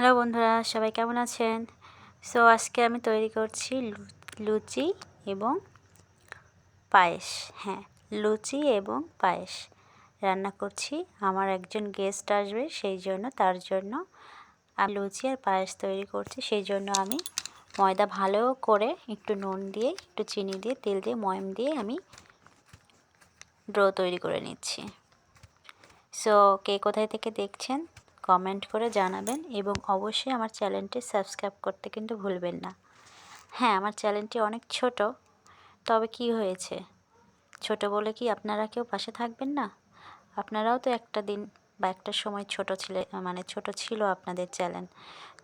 Hello বন্ধুরা, সবাই কেমন আছেন? সো আজকে আমি তৈরি করছি লুচি এবং পায়েস। হ্যাঁ লুচি এবং পায়েস রান্না করছি। আমার একজন গেস্ট আসবে, সেই জন্য, তার জন্য আমি লুচি আর পায়েস তৈরি করছি। সেই জন্য আমি ময়দা ভালো করে একটু নুন দিয়ে, একটু চিনি দিয়ে, তেল দিয়ে, ময়ম দিয়ে আমি ড্রো তৈরি করে নিচ্ছি। সো কে কোথায় থেকে দেখছেন? কমেন্ট করে জানাবেন এবং অবশ্যই আমার চ্যানেলটি সাবস্ক্রাইব করতে কিন্তু ভুলবেন না। হ্যাঁ আমার চ্যানেলটি অনেক ছোট, তবে কি হয়েছে? ছোট বলে কি আপনারা কেউ পাশে থাকবেন না? আপনারাও তো একটা দিন বা একটা সময় ছোট ছিলে মানে ছোট ছিল আপনাদের চ্যানেল।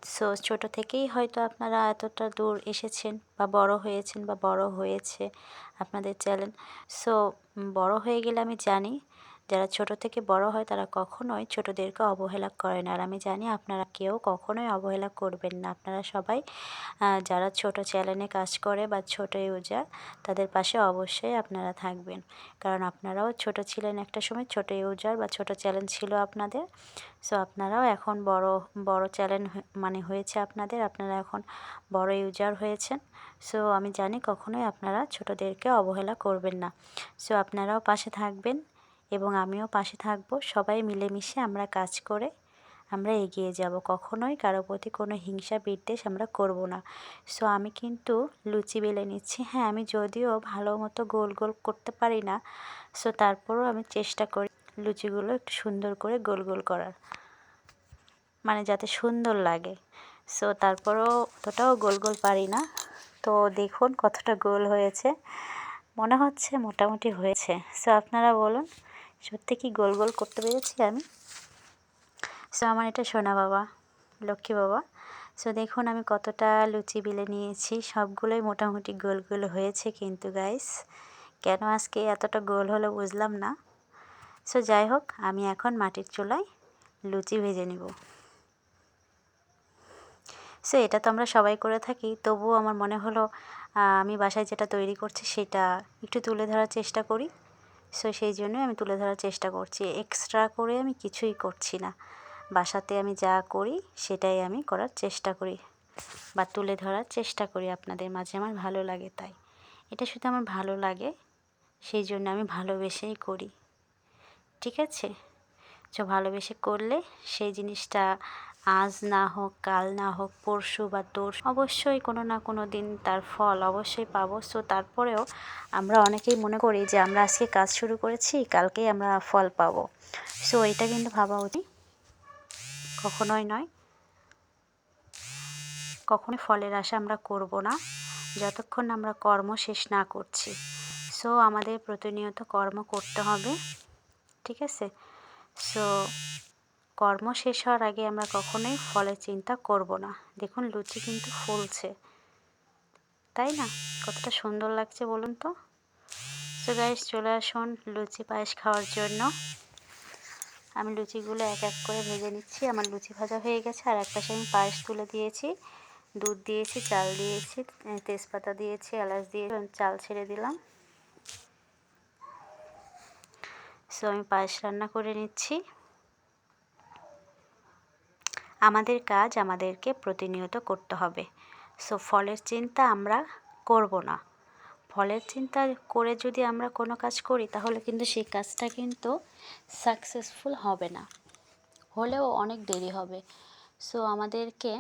সো, ছোট থেকেই হয়তো আপনারা এতটা দূর এসেছেন বা বড় হয়েছেন বা বড় হয়েছে আপনাদের চ্যানেল। সো, বড় হয়ে গেলে আমি জানি যারা ছোট থেকে বড় হয় তারা কখনোই ছোটদেরকে অবহেলা করে না। আর আমি জানি আপনারা কেউ কখনোই অবহেলা করবেন না। আপনারা সবাই যারা ছোট চ্যানেলে কাজ করে বা ছোট ইউজার, তাদের পাশে অবশ্যই আপনারা থাকবেন। কারণ আপনারাও ছোট ছিলেন একটা সময়, ছোট ইউজার বা ছোট চ্যালেঞ্জ ছিল আপনাদের। সো আপনারাও এখন বড় বড় চ্যালেঞ্জ মানে হয়েছে আপনাদের। আপনারা এখন বড় ইউজার হয়েছেন। সো আমি জানি কখনোই আপনারা ছোটদেরকে অবহেলা করবেন না। সো আপনারাও পাশে থাকবেন। এবং আমিও পাশে থাকব। সবাই মিলেমিশে আমরা কাজ করে আমরা এগিয়ে যাব। কখনোই কারও প্রতি কোনো হিংসা, বিদ্বেষ আমরা করব না। সো আমি কিন্তু লুচি বেলে নিচ্ছি। হ্যাঁ আমি যদিও ভালো মতো গোল গোল করতে পারি না সো তারপরও আমি চেষ্টা করি লুচিগুলো একটু সুন্দর করে গোল গোল করার। মানে যাতে সুন্দর লাগে। সো তারপরও অতটাও গোল গোল পারি না। তো দেখুন কতটা গোল হয়েছে। মনে হচ্ছে মোটামুটি হয়েছে। সো আপনারা বলুন সত্যি কি গোল গোল করতে পেরেছি আমি? সো আমার এটা সোনা বাবা, লক্ষ্মী বাবা। সো দেখুন আমি কতটা লুচি বিলে নিয়েছি। সবগুলোই মোটামুটি গোল গোল হয়েছে কিন্তু গাইস কেন আজকে এতটা গোল হলো বুঝলাম না। সো যাই হোক, আমি এখন মাটির চুলায় লুচি ভেজে নিব। সো এটা তো আমরা সবাই করে থাকি, তবুও আমার মনে হলো আমি বাসায় যেটা তৈরি করছি সেটা একটু তুলে ধরার চেষ্টা করি। সো সেই জন্যই আমি তুলে ধরার চেষ্টা করছি। এক্সট্রা করে আমি কিছুই করছি না। বাসাতে আমি যা করি, সেটাই আমি করার চেষ্টা করি বা তুলে ধরার চেষ্টা করি আপনাদের মাঝে। আমার ভালো লাগে তাই। এটা শুধু আমার ভালো লাগে, সেই জন্য আমি ভালোবেসেই করি। ঠিক আছে? তো ভালোবেসে করলে সেই জিনিসটা আজ না হোক, কাল না হোক, পরশু বা তোর, অবশ্যই কোনো না কোনো দিন তার ফল অবশ্যই পাবো। সো তারপরেও আমরা অনেকেই মনে করি যে আমরা আজকে কাজ শুরু করেছি, কালকেই আমরা ফল পাবো। সো এটা কিন্তু ভাবা উচিত। কখনোই নয়। কখনোই ফলের আশা আমরা করব না, যতক্ষণ আমরা কর্ম শেষ না করছি। সো আমাদের প্রতিনিয়ত কর্ম করতে হবে। ঠিক আছে? সো কর্ম শেষ হওয়ার আগে আমরা কখনোই ফলের চিন্তা করব না। দেখুন, লুচি কিন্তু ফুলছে। তাই না? কতটা সুন্দর লাগছে বলুন তো। সো গাইস চলে আসুন লুচি পায়েস খাওয়ার জন্য। আমি লুচিগুলো এক এক করে ভেজে নিচ্ছি। আমার লুচি ভাজা হয়ে গেছে। আর এক পাশে আমি পায়েস তুলে দিয়েছি। দুধ দিয়েছি, চাল দিয়েছি তেজপাতা দিয়েছি, এলাচ দিয়ে চাল ছেড়ে দিলাম। সো আমি পায়েস রান্না করে নিচ্ছি। আমাদের কাজ আমাদেরকে প্রতিনিয়ত করতে হবে। সো ফলের চিন্তা আমরা করব না। ফলের চিন্তা করে যদি আমরা কোনো কাজ করি, তাহলে কিন্তু সেই কাজটা কিন্তু সাকসেসফুল হবে না। হলেও অনেক দেরি হবে। সো আমাদেরকে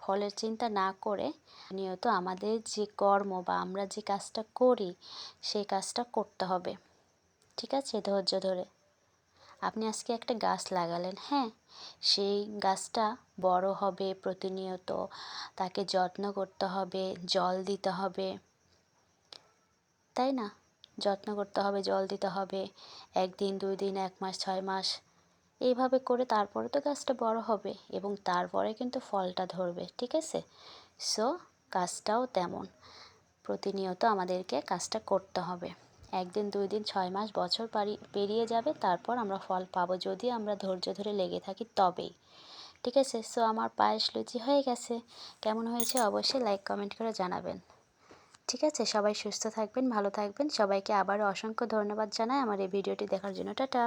ফলের চিন্তা না করে নিয়ত আমাদের যে কর্ম বা আমরা যে কাজটা করি, সেই কাজটা করতে হবে। ঠিক আছে? ধৈর্য ধরে। আপনি আজকে একটা গাছ লাগালেন হ্যাঁ? সেই গাছটা বড় হবে, প্রতিনিয়ত তাকে যত্ন করতে হবে, জল দিতে হবে। তাই না? যত্ন করতে হবে, জল দিতে হবে, একদিন, দুই দিন, এক মাস, ছয় মাস। এইভাবে করে তারপরে তো গাছটা বড় হবে এবং তারপরে কিন্তু ফলটা ধরবে, ঠিক আছে? সো কাজটাও তেমন। প্রতিনিয়ত আমাদেরকে কাজটা করতে হবে। একদিন, দুই দিন, ছয় মাস, বছর পারি, পেরিয়ে যাবে, তারপর আমরা ফল পাবো। যদি আমরা ধৈর্য ধরে লেগে থাকি, তবেই। ঠিক আছে? সো আমার পায়েস লুচি হয়ে গেছে। কেমন হয়েছে অবশ্যই লাইক কমেন্ট করে জানাবেন। ঠিক আছে? সবাই সুস্থ থাকবেন, ভালো থাকবেন। সবাইকে আবারও অসংখ্য ধন্যবাদ জানাই আমার এই ভিডিওটি দেখার জন্য। টাটা!